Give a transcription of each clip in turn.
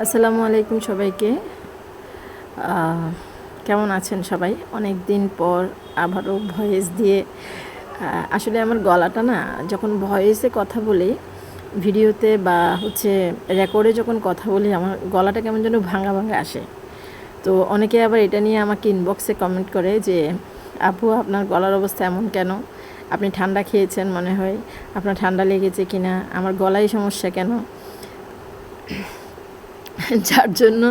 আসসালামু আলাইকুম সবাইকে। কেমন আছেন সবাই? অনেক দিন পর আবারও ভয়েস দিয়ে আসলে আমার গলাটা না, যখন ভয়েসে কথা বলি, ভিডিওতে বা হচ্ছে রেকর্ডে যখন কথা বলি, আমার গলাটা কেমন যেন ভাঙা ভাঙা আসে। তো অনেকে আবার এটা নিয়ে আমাকে ইনবক্সে কমেন্ট করে যে, আপু, আপনার গলার অবস্থা এমন কেন? আপনি ঠান্ডা খেয়েছেন মনে হয়? আপনার ঠান্ডা লেগেছে কিনা? আমার গলায় সমস্যা কেন? যার জন্য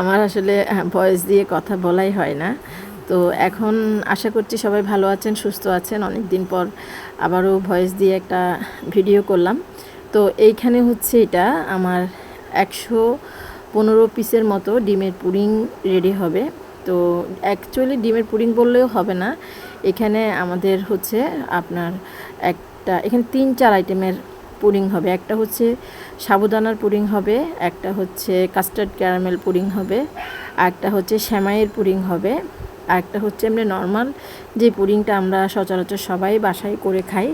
আমার আসলে ভয়েস দিয়ে কথা বলাই হয় না। তো এখন আশা করছি সবাই ভালো আছেন, সুস্থ আছেন। অনেক দিন পর আবারও ভয়েস দিয়ে একটা ভিডিও করলাম। তো এইখানে হচ্ছে এটা, আমার একশো পনেরো পিসের মতো ডিমের পুডিং রেডি হবে। তো অ্যাকচুয়ালি ডিমের পুডিং বললেও হবে না। এখানে আমাদের হচ্ছে আপনার একটা, এখানে তিন, চার আইটেমের পুডিং হবে। একটা হচ্ছে সাবুদানার পুডিং হবে, একটা হচ্ছে কাস্টার্ড ক্যারামেল পুডিং হবে একটা হচ্ছে শ্যামাইয়ের পুডিং হবে, আর একটা হচ্ছে এমনি নর্মাল যে পুডিংটা আমরা সচরাচর সবাই বাসায় করে খাই,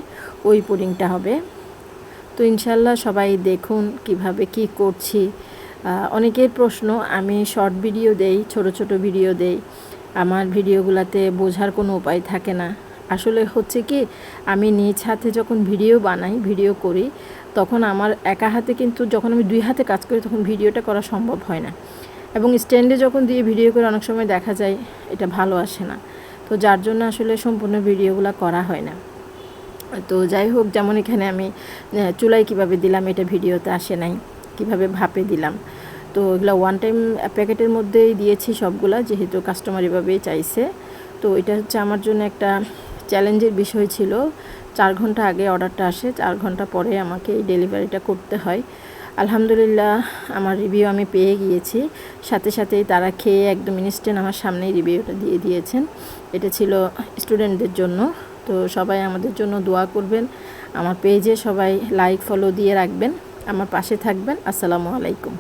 ওই পুডিংটা হবে। তো ইনশাল্লাহ সবাই দেখুন কীভাবে কি করছি। অনেকের প্রশ্ন, আমি শর্ট ভিডিও দেই, ছোট ছোট ভিডিও দেই। আমার ভিডিওগুলোতে বোঝার কোনো উপায় থাকে না। আসলে হচ্ছে কি, আমি নিজ হাতে যখন ভিডিও বানাই, ভিডিও করি, তখন আমার একা হাতে কিন্তু যখন আমি দুই হাতে কাজ করি, তখন ভিডিওটা করা সম্ভব হয় না। এবং স্ট্যান্ডে যখন দিয়ে ভিডিও করে অনেক সময় দেখা যায়, এটা ভালো আসে না। তো যার জন্য আসলে সম্পূর্ণ ভিডিওগুলো করা হয় না। তো যাই হোক, যেমন এখানে আমি চুলায় কীভাবে দিলাম, এটা ভিডিওতে আসে নাই, কীভাবে ভাপে দিলাম। তো এগুলো ওয়ান টাইম প্যাকেটের মধ্যেই দিয়েছি সবগুলা, যেহেতু কাস্টমার এভাবেই চাইছে। তো এটা হচ্ছে আমার জন্য একটা চ্যালেঞ্জের বিষয় ছিল। চার ঘণ্টা আগে অর্ডারটা আসে, চার ঘণ্টা পরে আমাকে এই ডেলিভারিটা করতে হয়। আলহামদুলিল্লাহ, আমার রিভিউ আমি পেয়ে গিয়েছি। সাথে সাথেই তারা খেয়ে একদম ইনস্ট্যান্ট আমার সামনেই রিভিউটা দিয়ে দিয়েছেন। এটা ছিল স্টুডেন্টদের জন্য। তো সবাই আমাদের জন্য দোয়া করবেন। আমার পেজে সবাই লাইক ফলো দিয়ে রাখবেন। আমার পাশে থাকবেন। আসসালামু আলাইকুম।